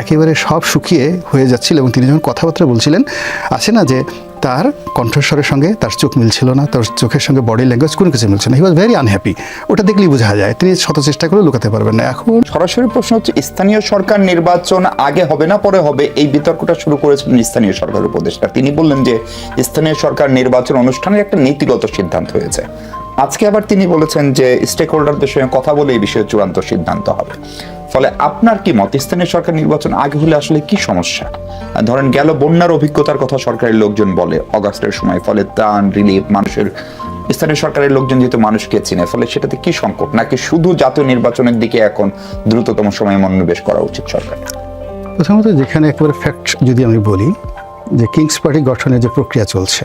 একেবারে সব শুকিয়ে হয়ে যাচ্ছিল এবং তিনি যখন কথাবার্তা বলছিলেন আছে না যে তার কণ্ঠস্বরের সঙ্গে তার চোখ মিলছিল না, তার চোখের সঙ্গে বডি ল্যাঙ্গুয়েজ কোনো কিছু মিলছিল না। হি ওয়াজ ভেরি আনহ্যাপি ওটা দেখলেই বোঝা যায়। তিনি শত চেষ্টা করে লুকাতে পারবেন না। এখন সরাসরি প্রশ্ন হচ্ছে, স্থানীয় সরকার নির্বাচন আগে হবে না পরে হবে? এই বিতর্কটা শুরু করেছিলেন স্থানীয় সরকার উপদেষ্টা। তিনি বললেন যে, স্থানীয় সরকার নির্বাচন অনুষ্ঠানের একটা নীতিগত সিদ্ধান্ত হয়েছে। আজকে আবার তিনি বলেছেন যে স্টেক হোল্ডারদের সঙ্গে কথা বলে এই বিষয়ে চূড়ান্ত সিদ্ধান্ত হবে। ফলে আপনার কি মত? স্থানীয় সরকার নির্বাচন আগে হলে আসলে কি সমস্যা? ধরেন গেল বন্যার অভিজ্ঞতার কথা সরকারের লোকজন বলে, অগাস্টের সময়, ফলে ত্রাণ রিলিফ মানুষের স্থানীয় সরকারের লোকজন যেহেতু মানুষকে চিনে, ফলে সেটাতে কি সংকট? নাকি শুধু জাতীয় নির্বাচনের দিকে এখন দ্রুততম সময়ে মনোনিবেশ করা উচিত সরকার? প্রথমত যেখানে একেবারে ফ্যাক্ট যদি আমি বলি, যে কিংস পার্টি গঠনের যে প্রক্রিয়া চলছে,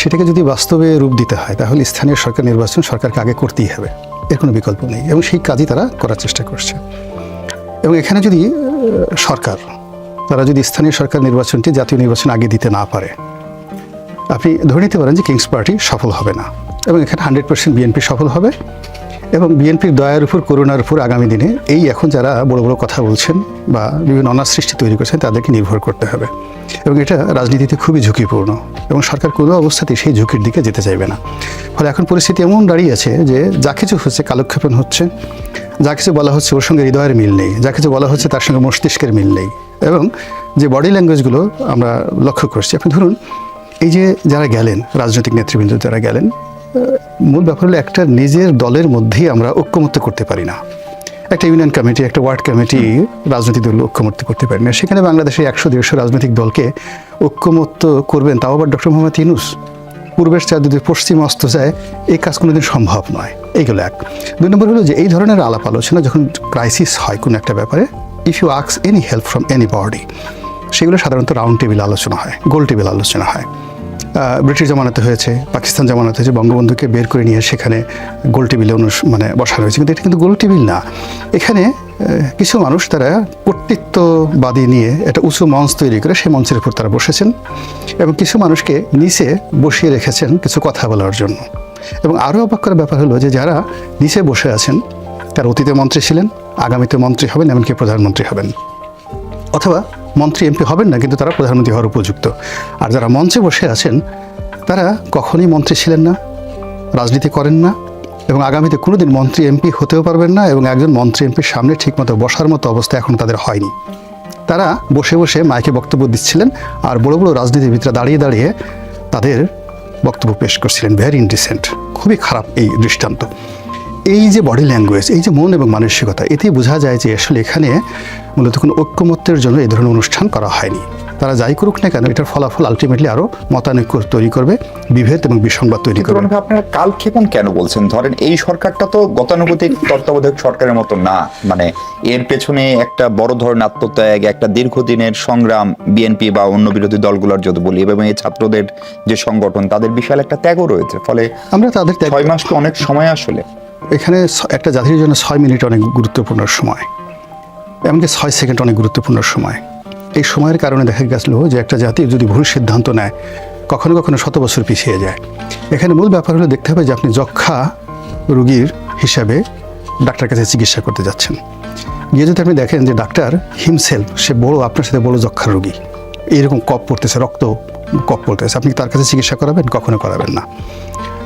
সেটাকে যদি বাস্তবে রূপ দিতে হয়, তাহলে স্থানীয় সরকার নির্বাচন সরকারকে আগে করতেই হবে। এর কোনো বিকল্প নেই এবং সেই কাজই তারা করার চেষ্টা করছে। এবং এখানে যদি সরকার, তারা যদি স্থানীয় সরকার নির্বাচনটি জাতীয় নির্বাচন আগে দিতে না পারে, আপনি ধরে নিতে পারেন যে কিংস পার্টি সফল হবে না। এবং এখানে হান্ড্রেড পার্সেন্ট বিএনপি সফল হবে। এবং বিএনপির দয়ার উপর, করুণার উপর আগামী দিনে এই এখন যারা বড় বড় কথা বলছেন বা বিভিন্ন অনার সৃষ্টি তৈরি করছেন, তাদেরকে নির্ভর করতে হবে। এবং এটা রাজনীতিতে খুবই ঝুঁকিপূর্ণ এবং সরকার কোনো অবস্থাতেই সেই ঝুঁকির দিকে যেতে চাইবে না। ফলে এখন পরিস্থিতি এমন দাঁড়িয়ে আছে যে যা কিছু হচ্ছে কালক্ষেপণ হচ্ছে, যা কিছু বলা হচ্ছে ওর সঙ্গে হৃদয়ের মিল নেই, যা কিছু বলা হচ্ছে তার সঙ্গে মস্তিষ্কের মিল নেই এবং যে বডি ল্যাঙ্গুয়েজগুলো আমরা লক্ষ্য করছি, আপনি ধরুন এই যে যারা গেলেন, রাজনৈতিক নেতৃবৃন্দ যারা গেলেন মূল ব্যাপার হলো একটা নিজের দলের মধ্যেই আমরা ঐক্যমত্য করতে পারি না। একটা ইউনিয়ন কমিটি, একটা ওয়ার্ড কমিটি রাজনৈতিক দল ঐক্যমত্য করতে পারি না। সেখানে বাংলাদেশে একশো দেড়শো রাজনৈতিক দলকে ঐক্যমত্য করবেন তাও আবার ডক্টর মোহাম্মদ ইনুস পূর্বের চার যদি পশ্চিম অস্ত যায় এই কাজ কোনোদিন সম্ভব নয়। এইগুলো এক। দুই নম্বর হলো যে এই ধরনের আলাপ আলোচনা যখন ক্রাইসিস হয় কোনো একটা ব্যাপারে ইফ ইউ আক্স any help from anybody সেগুলো সাধারণত রাউন্ড টেবিল আলোচনা হয় গোল টেবিল আলোচনা হয়। ব্রিটিশ জামানাতে হয়েছে, পাকিস্তান জামানাতে হয়েছে, বঙ্গবন্ধুকে বের করে নিয়ে সেখানে গোল টেবিলে অনুস- মানে বসানো হয়েছে। কিন্তু এটা কিন্তু গোল টেবিল না। এখানে কিছু মানুষ তারা কর্তৃত্ববাদী নিয়ে একটা উঁচু মঞ্চ তৈরি করে সেই মঞ্চের উপর তারা বসেছেন এবং কিছু মানুষকে নিচে বসিয়ে রেখেছেন কিছু কথা বলার জন্য। এবং আরও অবাক করার ব্যাপার হলো যে যারা নিচে বসে আছেন, তারা অতীতে মন্ত্রী ছিলেন, আগামীতে মন্ত্রী হবেন, এমনকি প্রধানমন্ত্রী হবেন। অথবা মন্ত্রী এমপি হবেন না, কিন্তু তারা প্রধানমন্ত্রী হওয়ার উপযুক্ত। আর যারা মঞ্চে বসে আছেন, তারা কখনোই মন্ত্রী ছিলেন না, রাজনীতি করেন না, এবং আগামীতে কোনোদিন মন্ত্রী এমপি হতেও পারবেন না, এবং একজন মন্ত্রী এমপির সামনে ঠিকমতো বসার মতো অবস্থা এখন তাদের হয়নি। তারা বসে বসে মাইকে বক্তব্য দিচ্ছিলেন, আর বড় বড় রাজনীতিবিদরা দাঁড়িয়ে দাঁড়িয়ে তাদের বক্তব্য পেশ করছিলেন। ভেরি ইনডিসেন্ট খুবই খারাপ এই দৃষ্টান্ত। এই যে বডি ল্যাঙ্গুয়েজ এই যে মন এবং মানসিকতা এতেই বোঝা যায় যে আসলে এখানে মূলত কোনো ঐক্যমত্যের জন্য এই ধরনের অনুষ্ঠান করা হয়নি। তারা যাই করুক না কেন এটার ফলাফল আলটিমেটলি আরও মতানৈক্য তৈরি করবে বিভেদ এবং বিসংবাদ তৈরি করবে। আপনারা কালক্ষেপণ কেন বলছেন? ধরেন এই সরকারটা তো গতানুগতিক তত্ত্বাবধায়ক সরকারের মতো না। মানে এর পেছনে একটা বড় ধরনের আত্মত্যাগ একটা দীর্ঘদিনের সংগ্রাম বিএনপি বা অন্য বিরোধী দলগুলোর যদি বলি এবং এই ছাত্রদের যে সংগঠন তাদের বিশাল একটা ত্যাগও রয়েছে। ফলে আমরা তাদের ত্যাগ- ছয় মাস অনেক সময় আসলে। এখানে একটা জাতির জন্য ছয় মিনিট অনেক গুরুত্বপূর্ণ সময়, এমনকি ছয় সেকেন্ড অনেক গুরুত্বপূর্ণ সময়। এই সময়ের কারণে দেখা গেছিল যে একটা জাতি যদি ভুল সিদ্ধান্ত নেয়, কখনো কখনো শত বছর পিছিয়ে যায়। এখানে মূল ব্যাপার হলো দেখতে হবে যে আপনি যক্ষা রুগীর হিসাবে ডাক্তার কাছে চিকিৎসা করতে যাচ্ছেন। গিয়ে যদি আপনি দেখেন যে ডাক্তার হিমসেল, সে বড়, আপনার সাথে বড় যক্ষার রুগী, এইরকম কপ পড়তেছে, রক্ত কপ পড়তেছে, আপনি তার কাছে চিকিৎসা করাবেন? কখনো করাবেন না।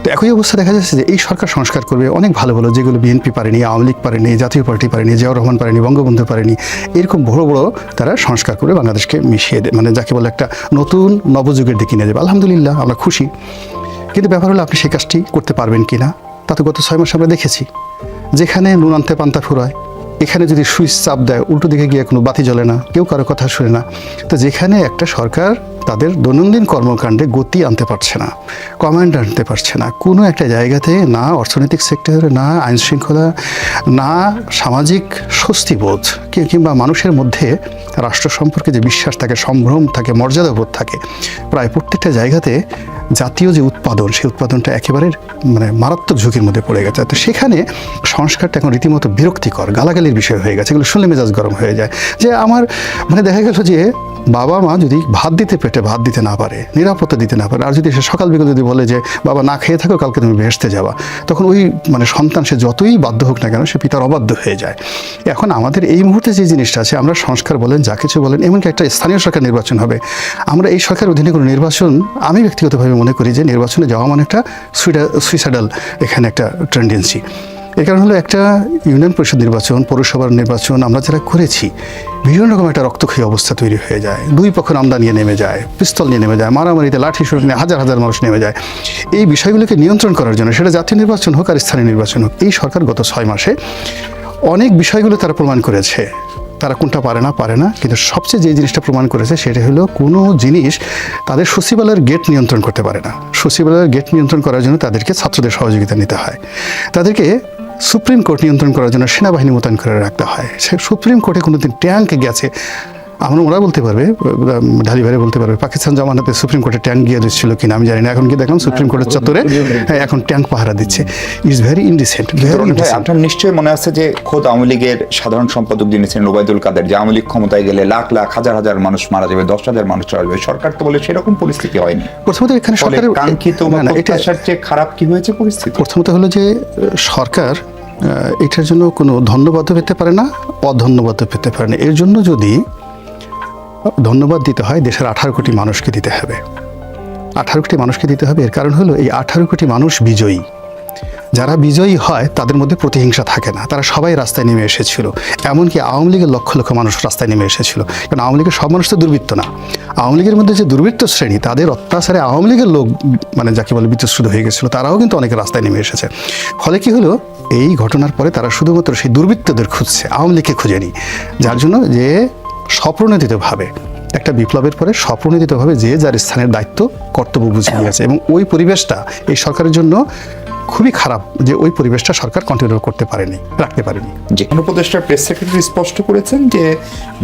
তো একই অবস্থা দেখা যাচ্ছে যে এই সরকার সংস্কার করবে, অনেক ভালো ভালো যেগুলো বিএনপি পারেনি, আওয়ামী লীগ পারেনি, জাতীয় পার্টি পারেনি, জিয়াউর রহমান পারেনি, বঙ্গবন্ধু পারেনি, এরকম বড় বড় তারা সংস্কার করে বাংলাদেশকে মিশিয়ে দেয় মানে যাকে বলে একটা নতুন নবযুগের দিকে নিয়ে যাবে। আলহামদুলিল্লাহ, আমরা খুশি। কিন্তু ব্যাপার হলো আপনি সেই কাজটি করতে পারবেন কি না তা তো গত ছয় মাস আমরা দেখেছি। যেখানে নুন আনতে পান্তা ফুরায়, এখানে যদি সুইচ চাপ দেয়, উল্টো দিকে গিয়ে কোনো বাতি জ্বলে না, কেউ কারও কথা শুনে না, তো যেখানে একটা সরকার তাদের দৈনন্দিন কর্মকাণ্ডে গতি আনতে পারছে না কমান্ড আনতে পারছে না। কোনো একটা জায়গাতে না অর্থনৈতিক সেক্টরে না আইন শৃঙ্খলা, না সামাজিক স্বস্তিবোধ কিংবা মানুষের মধ্যে রাষ্ট্র সম্পর্কে যে বিশ্বাস থাকে, সম্ভ্রম থাকে, মর্যাদাবোধ থাকে, প্রায় প্রত্যেকটা জায়গাতে জাতীয় যে উৎপাদন, সেই উৎপাদনটা একেবারে মানে মারাত্মক ঝুঁকির মধ্যে পড়ে গেছে। তো সেখানে সংস্কারটা এখন রীতিমতো বিরক্তিকর, গালাগালির বিষয় হয়ে গেছে, এগুলো শুনলে মেজাজ গরম হয়ে যায়। যে আমার মানে দেখা গেল যে বাবা মা যদি ভাত দিতে পেটে ভাত দিতে না পারে, নিরাপত্তা দিতে না পারে। আর যদি সে সকাল বিকেল যদি বলে যে, বাবা, না খেয়ে থাকো, কালকে তুমি ভেসতে যাওয়া তখন ওই মানে সন্তান সে যতই বাধ্য হোক না কেন, সে পিতার অবাধ্য হয়ে যায়। এখন আমাদের এই মুহূর্তে যে জিনিসটা আছে, আমরা সংস্কার বলেন, যা কিছু বলেন, এমনকি একটা স্থানীয় সরকার নির্বাচন হবে। আমরা এই সরকার অধীনে কোনো নির্বাচন, আমি ব্যক্তিগতভাবে মনে করি যে নির্বাচনে যাওয়া মানে একটা সুইডা, সুইসাইডাল এখানে একটা টেন্ডেন্সি এর কারণ হলো একটা ইউনিয়ন পরিষদ নির্বাচন, পৌরসভার নির্বাচন আমরা যারা করেছি ভীষণ রকম একটা রক্তক্ষয়ী অবস্থা তৈরি হয়ে যায়। দুই পক্ষ আমদা নিয়ে নেমে যায়, পিস্তল নিয়ে নেমে যায়, মারামারিতে লাঠি শুরু নিয়ে হাজার হাজার মানুষ নেমে যায়। এই বিষয়গুলোকে নিয়ন্ত্রণ করার জন্য, সেটা জাতীয় নির্বাচন হোক আর স্থানীয় নির্বাচন হোক, এই সরকার গত ছয় মাসে অনেক বিষয়গুলো তারা প্রমাণ করেছে। তারা কোনটা পারে না পারে না, কিন্তু সবচেয়ে যে জিনিসটা প্রমাণ করেছে, সেটা হলো কোনো জিনিস তাদের সচিবালয়ের গেট নিয়ন্ত্রণ করতে পারে না। সচিবালয়ের গেট নিয়ন্ত্রণ করার জন্য তাদেরকে ছাত্রদের সহযোগিতা নিতে হয়। তাদেরকে সুপ্রিম কোর্ট নিয়ন্ত্রণ করার জন্য সেনাবাহিনী মোতায়েন করে রাখতে হয়। সে সুপ্রিম কোর্টে কোনোদিন ট্যাঙ্কে গেছে। আমরা ওরা বলতে পারবে ঢালি ভাই বলতে পারবে পাকিস্তান জামানাতে সুপ্রিম কোর্টে ট্যাঙ্ক গিয়ে দিচ্ছিল কিনা আমি জানি না এখন কি দেখলাম সুপ্রিম কোর্টের চত্বরে হ্যাঁ, এখন ট্যাঙ্ক পাহারা দিচ্ছে। ইজ ভেরি ইনডিসেন্ট আপনার নিশ্চয়ই মনে আছে যে খোদ আওয়ামী লীগের সাধারণ সম্পাদক যিনি ছিলেন ওবায়দুল কাদের যে আওয়ামী লীগ ক্ষমতায় গেলে লাখ লাখ হাজার হাজার মানুষ মারা যাবে দশ হাজার মানুষ মারা যাবে সরকার তো বলে সেরকম পরিস্থিতি হয়নি। প্রথমত এখানে সরকারের কাঙ্ক্ষিত প্রত্যাশার চেয়ে খারাপ কি হয়েছে পরিস্থিতি? প্রথমত হলো যে সরকার এটার জন্য কোনো ধন্যবাদ পেতে পারে না অধন্যবাদ পেতে পারে না। এর জন্য যদি ধন্যবাদ দিতে হয় দেশের আঠারো কোটি মানুষকে দিতে হবে। আঠারো কোটি মানুষকে দিতে হবে, এর কারণ হলো এই আঠারো কোটি মানুষ বিজয়ী। যারা বিজয়ী হয়, তাদের মধ্যে প্রতিহিংসা থাকে না। তারা সবাই রাস্তায় নেমে এসেছিল। এমনকি আওয়ামী লীগের লক্ষ লক্ষ মানুষ রাস্তায় নেমে এসেছিল। কারণ আওয়ামী লীগের সব মানুষ তো দুর্বৃত্ত না। আওয়ামী লীগের মধ্যে যে দুর্বৃত্ত শ্রেণি, তাদের অত্যাচারে আওয়ামী লীগের লোক মানে যাকে বলে বিতশ্রুত হয়ে গেছিল, তারাও কিন্তু অনেকে রাস্তায় নেমে এসেছে। ফলে কি হলো? এই ঘটনার পরে তারা শুধুমাত্র সেই দুর্বৃত্তদের খুঁজছে, আওয়ামী লীগকে খুঁজেনি। যার জন্য যে স্বপ্রণোদিতভাবে একটা বিপ্লবের পরে স্বপ্রণোদিতভাবে যে যার স্থানের দায়িত্ব কর্তব্য বুঝে নিয়েছে এবং ওই পরিবেশটা এই সরকারের জন্য খুবই খারাপ যে ওই পরিবেশটা সরকার কন্টিনিউ করতে পারেনি রাখতে পারেনি। যে কোনো উপদেষ্টার প্রেস সেক্রেটারি স্পষ্ট করেছেন যে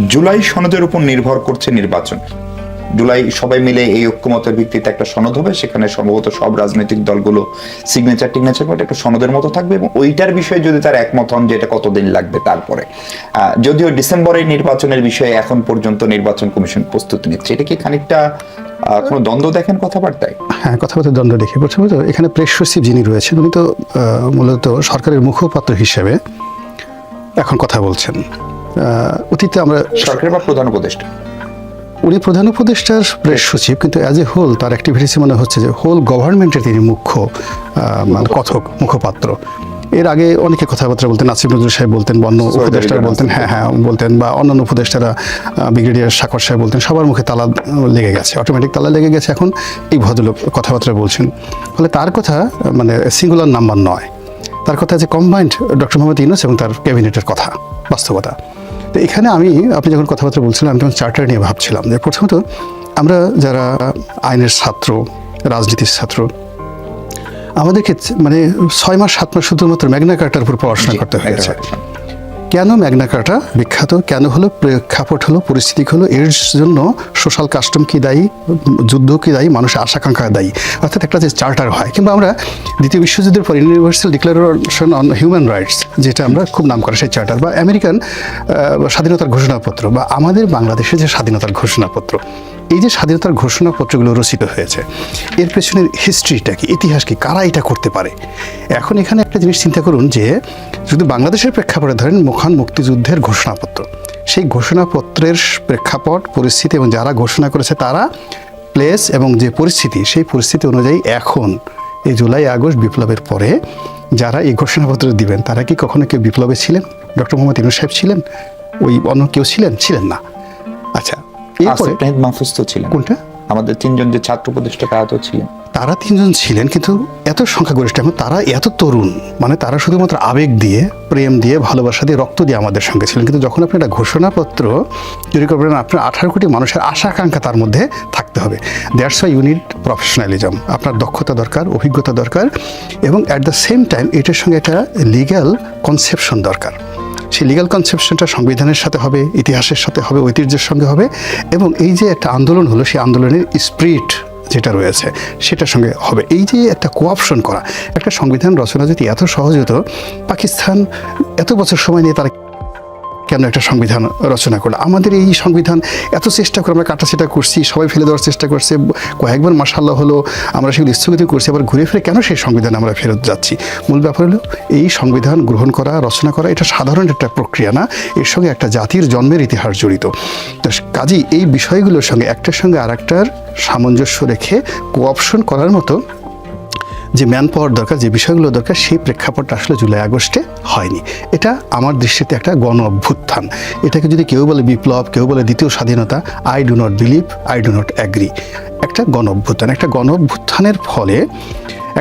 জুলাই সনদের উপর নির্ভর করছে নির্বাচন। জুলাই সবাই মিলে এই ঐক্যমতের ভিত্তিতে একটা সনদ হবে। সেখানে সম্ভবত সব রাজনৈতিক দলগুলো সিগনেচার টিগনেচার করে একটা সনদের মতো থাকবে এবং ওইটার বিষয়ে যদি তার একমত হন যে এটা কতদিন লাগবে তারপরে। যদিও ডিসেম্বরে নির্বাচনের বিষয়ে এখন পর্যন্ত নির্বাচন কমিশন প্রস্তুতি নিচ্ছে। এটা কি খানিকটা কোনো দ্বন্দ্ব দেখেন কথাবার্তায়? হ্যাঁ কথাবার্তা দ্বন্দ্ব দেখে। প্রথমত এখানে প্রেস সচিব যিনি রয়েছেন উনি তো মূলত সরকারের মুখপাত্র হিসেবে এখন কথা বলছেন। অতীতে আমরা সরকারের বা প্রধান উপদেষ্টা? উনি প্রধান উপদেষ্টার প্রেস সচিব কিন্তু অ্যাজ এ হোল তার অ্যাক্টিভিটিস মনে হচ্ছে যে হোল গভর্নমেন্টের তিনি মুখ্য মানে কথক মুখপাত্র। এর আগে অনেকে কথাবার্তা বলতেন নাসিম নজরুল সাহেব বলতেন বন্য উপদেষ্টারা বলতেন হ্যাঁ হ্যাঁ বলতেন বা অন্যান্য উপদেষ্টারা ব্রিগেডিয়ার সাকর সাহেব বলতেন সবার মুখে তালা লেগে গেছে অটোমেটিক তালা লেগে গেছে। এখন এই ভদ্রলোক কথাবার্তা বলছেন। ফলে তার কথা মানে সিঙ্গুলার নাম্বার নয়। তার কথা যে কম্বাইন্ড ডক্টর মোহাম্মদ ইউনুস এবং তার ক্যাবিনেটের কথা বাস্তবতা। তো এখানে আমি আপনি যখন কথাবার্তা বলছিলাম আমি তখন চার্টার নিয়ে ভাবছিলাম যে প্রথমত আমরা যারা আইনের ছাত্র রাজনীতির ছাত্র আমাদেরকে মানে ছয় মাস সাত মাস শুধুমাত্র ম্যাগনা কার্টার উপর পড়াশোনা করতে হয়েছে। কেন ম্যাগনা কার্টা বিখ্যাত? কেন হলো প্রেক্ষাপট হলো, পরিস্থিতি হলো? এর জন্য সোশ্যাল কাস্টম কি দায়ী? যুদ্ধ কি দায়ী? মানুষের আশাকাঙ্ক্ষা দায়ী? অর্থাৎ একটা যে চার্টার হয়। কিংবা আমরা দ্বিতীয় বিশ্বযুদ্ধের পর universal declaration on human rights যেটা আমরা খুব নাম করা সেই চার্টার, বা আমেরিকান স্বাধীনতার ঘোষণাপত্র, বা আমাদের বাংলাদেশের যে স্বাধীনতার ঘোষণাপত্র। এই যে স্বাধীনতার ঘোষণাপত্রগুলো রচিত হয়েছে, এর পেছনের হিস্ট্রিটা কি? ইতিহাস কি? কারা এটা করতে পারে? এখন এখানে একটা জিনিস চিন্তা করুন যে যদি বাংলাদেশের প্রেক্ষাপটে ধরেন মহান মুক্তিযুদ্ধের ঘোষণাপত্র। সেই ঘোষণাপত্রের প্রেক্ষাপট, পরিস্থিতি এবং যারা ঘোষণা করেছে তারা প্লেস এবং যে পরিস্থিতি, সেই পরিস্থিতি অনুযায়ী এখন, এই জুলাই, আগস্ট বিপ্লবের পরে যারা এই ঘোষণাপত্র দিবেন, তারা কি কখনো কেউ বিপ্লবে ছিলেন? ডক্টর মোহাম্মদ ইনু সাহেব ছিলেন? ওই অন্য কেউ ছিলেন? ছিলেন না। আচ্ছা এরপরে আসিফ নাহিদ মাহফুজ তো ছিলেন। কোনটা? আমাদের তিনজন যে ছাত্র উপদেষ্টা তারা তো ছিলেন। তারা তিনজন ছিলেন কিন্তু এত সংখ্যাগরিষ্ঠ এবং তারা এত তরুণ মানে তারা শুধুমাত্র আবেগ দিয়ে প্রেম দিয়ে ভালোবাসা দিয়ে রক্ত দিয়ে আমাদের সঙ্গে ছিলেন। কিন্তু যখন আপনি একটা ঘোষণাপত্র তৈরি করবেন আপনার আঠারো কোটি মানুষের আশা আকাঙ্ক্ষা তার মধ্যে থাকতে হবে। দ্যাটস ওয়াই ইউনিট প্রফেশনালিজম আপনার দক্ষতা দরকার অভিজ্ঞতা দরকার এবং অ্যাট দ্য সেম টাইম এটার সঙ্গে একটা লিগ্যাল কনসেপশন দরকার। সেই লিগাল কনসেপশনটা সংবিধানের সাথে হবে, ইতিহাসের সাথে হবে, ঐতিহ্যের সঙ্গে হবে এবং এই যে একটা আন্দোলন হলো, সেই আন্দোলনের স্প্রিট যেটা রয়েছে সেটার সঙ্গে হবে। এই যে একটা কোঅপশন করা, একটা সংবিধান রচনা যদি এত সহজ হতো, পাকিস্তান এত বছর সময় নিয়ে তারা কেন একটা সংবিধান রচনা করল। আমাদের এই সংবিধান এত চেষ্টা করে আমরা কাটাছেটা করছি, সবাই ফেলে দেওয়ার চেষ্টা করছে, কয়েকবার মাসাল্লাহ হলো আমরা সেগুলো স্থগিত করছি, আবার ঘুরে ফিরে কেন সেই সংবিধান আমরা ফেরত যাচ্ছি? মূল ব্যাপার হলো এই সংবিধান গ্রহণ করা, রচনা করা, এটা সাধারণ একটা প্রক্রিয়া না, এর সঙ্গে একটা জাতির জন্মের ইতিহাস জড়িত। তো কাজেই এই বিষয়গুলোর সঙ্গে একটার সঙ্গে আর একটার সামঞ্জস্য রেখে কোঅপশন করার মতো যে ম্যান পাওয়ার দরকার, যে বিষয়গুলো দরকার, সেই প্রেক্ষাপটটা আসলে জুলাই আগস্টে হয়নি। এটা আমার দৃষ্টিতে একটা গণ অভ্যুত্থান এটাকে যদি কেউ বলে বিপ্লব, কেউ বলে দ্বিতীয় স্বাধীনতা I do not believe I do not agree একটা গণ অভ্যুত্থান একটা গণ অভ্যুত্থানের ফলে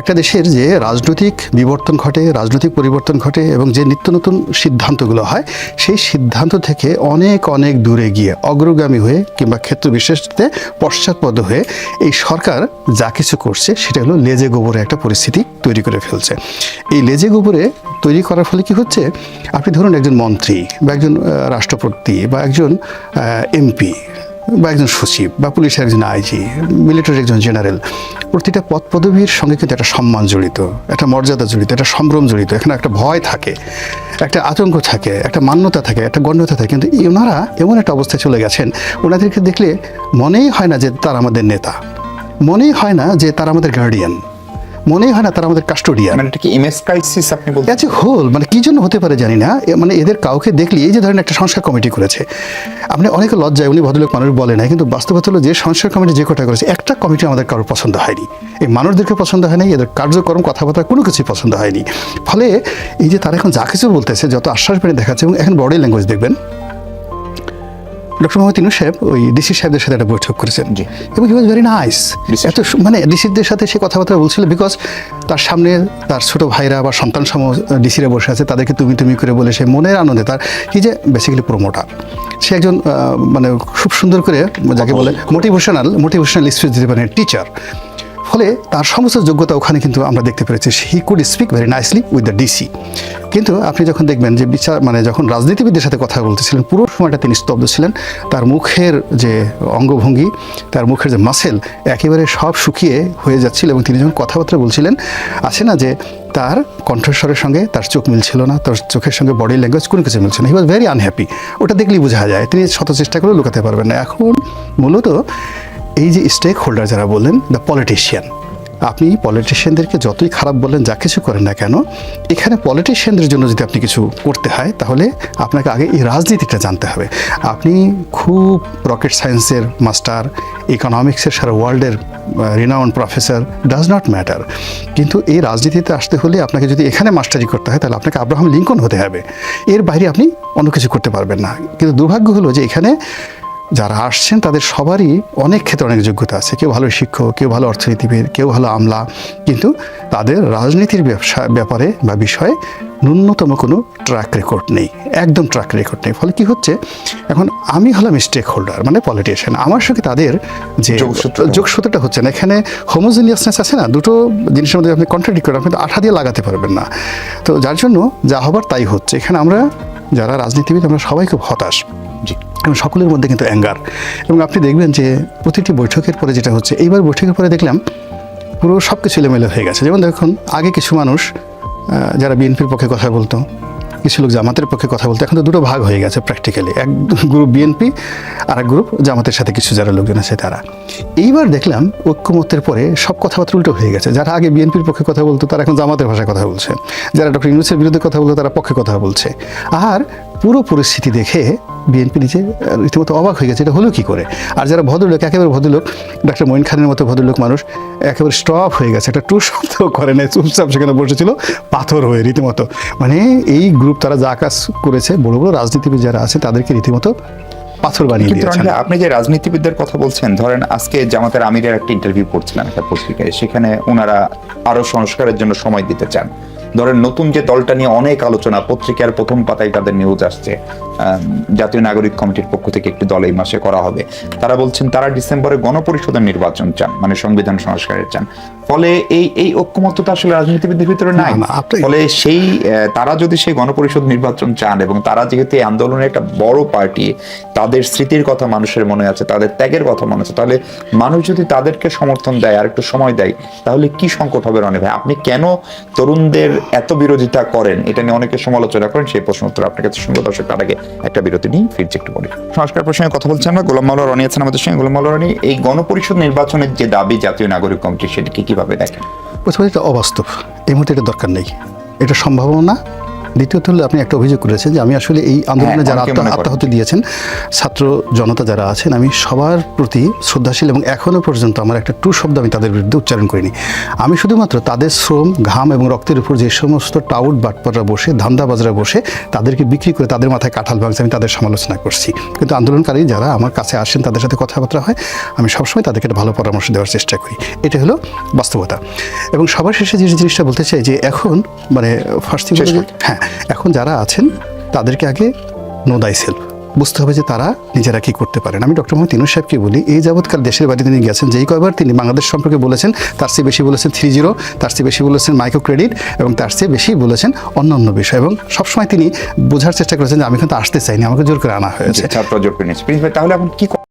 একটা দেশের যে রাজনৈতিক বিবর্তন ঘটে, রাজনৈতিক পরিবর্তন ঘটে এবং যে নিত্য নতুন সিদ্ধান্তগুলো হয়, সেই সিদ্ধান্ত থেকে অনেক অনেক দূরে গিয়ে অগ্রগামী হয়ে কিংবা ক্ষেত্র বিশেষতে পশ্চাৎপদ হয়ে এই সরকার যা কিছু করছে, সেটা হলো লেজে গোবরে একটা পরিস্থিতি তৈরি করে ফেলছে। এই লেজে গোবরে তৈরি করার ফলে কি হচ্ছে? আপনি ধরুন একজন মন্ত্রী বা একজন রাষ্ট্রপতি বা একজন এমপি বা একজন সচিব বা পুলিশের একজন আইজি, মিলিটারির একজন জেনারেল, প্রতিটা পদ পদবীর সঙ্গে কিন্তু একটা সম্মান জড়িত, একটা মর্যাদা জড়িত, একটা সম্ভ্রম জড়িত। এখানে একটা ভয় থাকে, একটা আতঙ্ক থাকে, একটা মান্যতা থাকে, একটা গণ্যতা থাকে। কিন্তু ওনারা এমন একটা অবস্থায় চলে গেছেন, ওনাদেরকে দেখলে মনেই হয় না যে তারা আমাদের নেতা। মনেই হয় না যে তারা আমাদের গার্ডিয়ান মনেই হয় না তারা আমাদের কাস্টোডিয়ান মানে এটা কি ইমেজ ক্রাইসিস আপনি বলতে এ হোল মানে কী জন্য হতে পারে জানি না। মানে এদের কাউকে দেখলে এই যে ধরেন একটা সংস্কার কমিটি করেছে। আপনি অনেকে লজ্জায় উনি ভদ্রলোক মানুষ বলে না কিন্তু বাস্তবতা হলো যে সংস্কার কমিটি যে কটা করেছে একটা কমিটি আমাদের কারোর পছন্দ হয়নি। এই মানুষদেরকে পছন্দ হয়নি এদের কার্যক্রম কথাবার্তা কোনো কিছুই পছন্দ হয়নি। ফলে এই যে তারা এখন যা কিছু বলতেছে যত আশ্বাস পেয়ে দেখাচ্ছে এবং এখন বডি ল্যাঙ্গুয়েজ দেখবেন ডক্টর মোহাম্মদ ইনু সাহেব ওই ডিসি সাহেবদের সাথে একটা বৈঠক করেছেন। এবং হি ওয়াজ ভেরি নাইস এত মানে ডিসিদের সাথে সে কথাবার্তা বলছিল বিকজ তার সামনে তার ছোট ভাইরা বা সন্তান সম ডিসিরা বসে আছে তাদেরকে তুমি তুমি করে বলে সে মনের আনন্দে তার কি যে বেসিক্যালি প্রমোটার সে একজন মানে খুব সুন্দর করে যাকে বলে মোটিভেশনাল মোটিভেশনাল স্পিচ দিতে পারেন টিচার ফলে তার সমস্ত যোগ্যতা ওখানে কিন্তু আমরা দেখতে পেরেছি। He could speak very nicely with the DC কিন্তু আপনি যখন দেখবেন যে বিচার মানে যখন রাজনীতিবিদদের সাথে কথা বলতেছিলেন, পুরো সময়টা তিনি স্তব্ধ ছিলেন। তার মুখের যে অঙ্গভঙ্গি, তার মুখের যে মাসেল একেবারে সব শুকিয়ে হয়ে যাচ্ছিল এবং তিনি যখন কথাবার্তা বলছিলেন আছে না যে তার কণ্ঠস্বরের সঙ্গে তার চোখ মিলছিল না, তার চোখের সঙ্গে বডি ল্যাঙ্গুয়েজ কোনো কিছু মিলছে না। হি ওয়াজ ভেরি আনহ্যাপি ওটা দেখলেই বোঝা যায়। তিনি শত চেষ্টা করেও লুকাতে পারবেন না। এখন মূলত এই যে স্টেক হোল্ডার যারা বললেন দ্য পলিটিশিয়ান আপনি পলিটিশিয়ানদেরকে যতই খারাপ বলেন, যা কিছু করেন না কেন, এখানে পলিটিশিয়ানদের জন্য যদি আপনি কিছু করতে হয়, তাহলে আপনাকে আগে এই রাজনীতিটা জানতে হবে। আপনি খুব রকেট সায়েন্সের মাস্টার ইকোনমিক্সের সারা ওয়ার্ল্ডের renowned professor does not matter কিন্তু এই রাজনীতিতে আসতে হলে আপনাকে যদি এখানে মাস্টারি করতে হয়, তাহলে আপনাকে আব্রাহাম লিঙ্কন হতে হবে। এর বাইরে আপনি অন্য কিছু করতে পারবেন না। কিন্তু দুর্ভাগ্য হলো যে এখানে যারা আসছেন তাদের সবারই অনেক ক্ষেত্রে অনেক যোগ্যতা আছে। কেউ ভালো শিক্ষক কেউ ভালো অর্থনীতিবিদ কেউ ভালো আমলা। কিন্তু তাদের রাজনীতির ব্যবসা ব্যাপারে বা বিষয়ে ন্যূনতম কোনো ট্র্যাক রেকর্ড নেই একদম ট্র্যাক রেকর্ড নেই। ফলে কি হচ্ছে এখন আমি হলাম স্টেক হোল্ডার মানে পলিটিশিয়ান আমার সঙ্গে তাদের যে যোগসূত্রটা। হচ্ছে। না। এখানে হোমোজিনিয়াসনেস আছে না? দুটো জিনিসের মধ্যে আপনি কন্ট্রাডিক্ট করেন আপনি আঠা দিয়ে লাগাতে পারবেন না। তো যার জন্য যা হবার তাই হচ্ছে। এখানে আমরা যারা রাজনীতিবিদ আমরা সবাই খুব হতাশ। জি। এবং সকলের মধ্যে কিন্তু অ্যাঙ্গার। এবং আপনি দেখবেন যে প্রতিটি বৈঠকের পরে যেটা হচ্ছে এইবার বৈঠকের পরে দেখলাম পুরো সব কিছু এলোমেলো হয়ে গেছে। যেমন দেখুন আগে কিছু মানুষ যারা বিএনপির পক্ষে কথা বলতো কিছু লোক জামাতের পক্ষে কথা বলতে এখন তো দুটো ভাগ হয়ে গেছে প্র্যাকটিক্যালি এক গ্রুপ বিএনপি আর এক গ্রুপ জামাতের সাথে কিছু যারা লোকজন আছে তারা। এইবার দেখলাম ঐক্যমত্যের পরে সব কথাবার্তা উল্টো হয়ে গেছে। যারা আগে বিএনপির পক্ষে কথা বলতো তারা এখন জামাতের ভাষায় কথা বলছে। যারা ডক্টর ইউনুসের বিরুদ্ধে কথা বলতো তারা পক্ষে কথা বলছে। আর পুরো পরিস্থিতি দেখে বিএনপি নিজে রীতিমতো অবাক হয়ে গেছে এটা হলো কি করে? আর যারা ভদ্রলোক একেবারে ভদ্রলোক ডাক্তার মঈন খানের মতো ভদ্রলোক মানুষ একেবারে স্টপ হয়ে গেছে। একটা টু শব্দ করে নাই চুপচাপ সেখানে বসেছিল পাথর হয়ে রীতিমতো। মানে এই গ্রুপ তারা যা কাজ করেছে বড় বড় রাজনীতিবিদ যারা আছে তাদেরকে রীতিমতো পাথর বানিয়ে দিয়েছেন আপনি যে রাজনীতিবিদদের কথা বলছেন ধরেন আজকে জামাতের আমিরের একটা ইন্টারভিউ পড়ছিলাম একটা পত্রিকায় সেখানে ওনারা আরও সংস্কারের জন্য সময় দিতে চান। ধরেন নতুন যে দলটা নিয়ে অনেক আলোচনা পত্রিকার প্রথম পাতায় তাদের নিউজ আসছে জাতীয় নাগরিক কমিটির পক্ষ থেকে একটি দল এই মাসে করা হবে। তারা বলছেন তারা ডিসেম্বরে গণপরিষদের নির্বাচন চান মানে সংবিধান সংস্কারের চান। ফলে এই এই ঐক্যমত্যতা আসলে রাজনীতিবিদদের ভিতরে নাই। ফলে সেই তারা যদি সেই গণপরিষদ নির্বাচন চান এবং তারা যেহেতু এই আন্দোলনের একটা বড় পার্টি তাদের স্মৃতির কথা মানুষের মনে আছে তাদের ত্যাগের কথা মনে আছে তাহলে মানুষ যদি তাদেরকে সমর্থন দেয় আর একটু সময় দেয় তাহলে কি সংকট হবে রনি ভাই? আপনি কেন তরুণদের এত বিরোধিতা করেন, এটা নিয়ে অনেকে সমালোচনা করেন, সেই প্রশ্ন উত্তর আপনার কাছে শুনব। দর্শক, তার আগে একটা বিরতি নিয়ে ফিরছি একটু পরে। সংস্কার প্রসঙ্গে কথা বলছি আমরা। গোলাম মাওলা রনি আছেন আমাদের সঙ্গে। গোলাম মাওলা রনি, এই গণপরিষদ নির্বাচনের যে দাবি জাতীয় নাগরিক কমিটি সেটিকে কীভাবে দেখেন? প্রথমে এটা অবাস্তব। এই মুহূর্তে এটা দরকার নেই। এটা সম্ভাবনা দ্বিতীয়ত হলো আপনি একটা অভিযোগ করেছেন যে আমি আসলে এই আন্দোলনে হ্যাঁ, যারা মনে করেন। আত্মাহতি দিয়েছেন ছাত্র জনতা যারা আছেন আমি সবার প্রতি শ্রদ্ধাশীল এবং এখনও পর্যন্ত আমার একটা টু শব্দ আমি তাদের বিরুদ্ধে উচ্চারণ করিনি। আমি শুধুমাত্র তাদের শ্রম ঘাম এবং রক্তের উপর যে সমস্ত টাউট বাটপাররা বসে ধান্দাবাজরা বসে তাদেরকে বিক্রি করে তাদের মাথায় কাঁঠাল ভাঙছে আমি তাদের সমালোচনা করছি। কিন্তু আন্দোলনকারী যারা আমার কাছে আসেন তাদের সাথে কথাবার্তা হয় আমি সবসময় তাদেরকে একটা ভালো পরামর্শ দেওয়ার চেষ্টা করি। এটা হলো বাস্তবতা। এবং সবার শেষে যে জিনিসটা বলতে চাই যে এখন মানে ফার্স্ট থিং হ্যাঁ এখন যারা আছেন, তাদেরকে আগে নো দাই সেলফ বুঝতে হবে যে তারা নিজেরা কি করতে পারেন। আমি ডক্টর মোহাম্মদ তিনুর সাহেবকে বলি, এই যাবৎকাল দেশের বাড়িতে তিনি গেছেন যেই কয়বার তিনি বাংলাদেশ সম্পর্কে বলেছেন, তার চেয়ে বেশি বলেছেন থ্রি জিরো, তার চেয়ে বেশি বলেছেন মাইক্রো ক্রেডিট এবং তার চেয়ে বেশি বলেছেন অন্য অন্য বিষয়। এবং সবসময় তিনি বোঝার চেষ্টা করেছেন যে আমি কিন্তু আসতে চাইনি, আমাকে জোর করে আনা হয়েছে। তাহলে এখন কি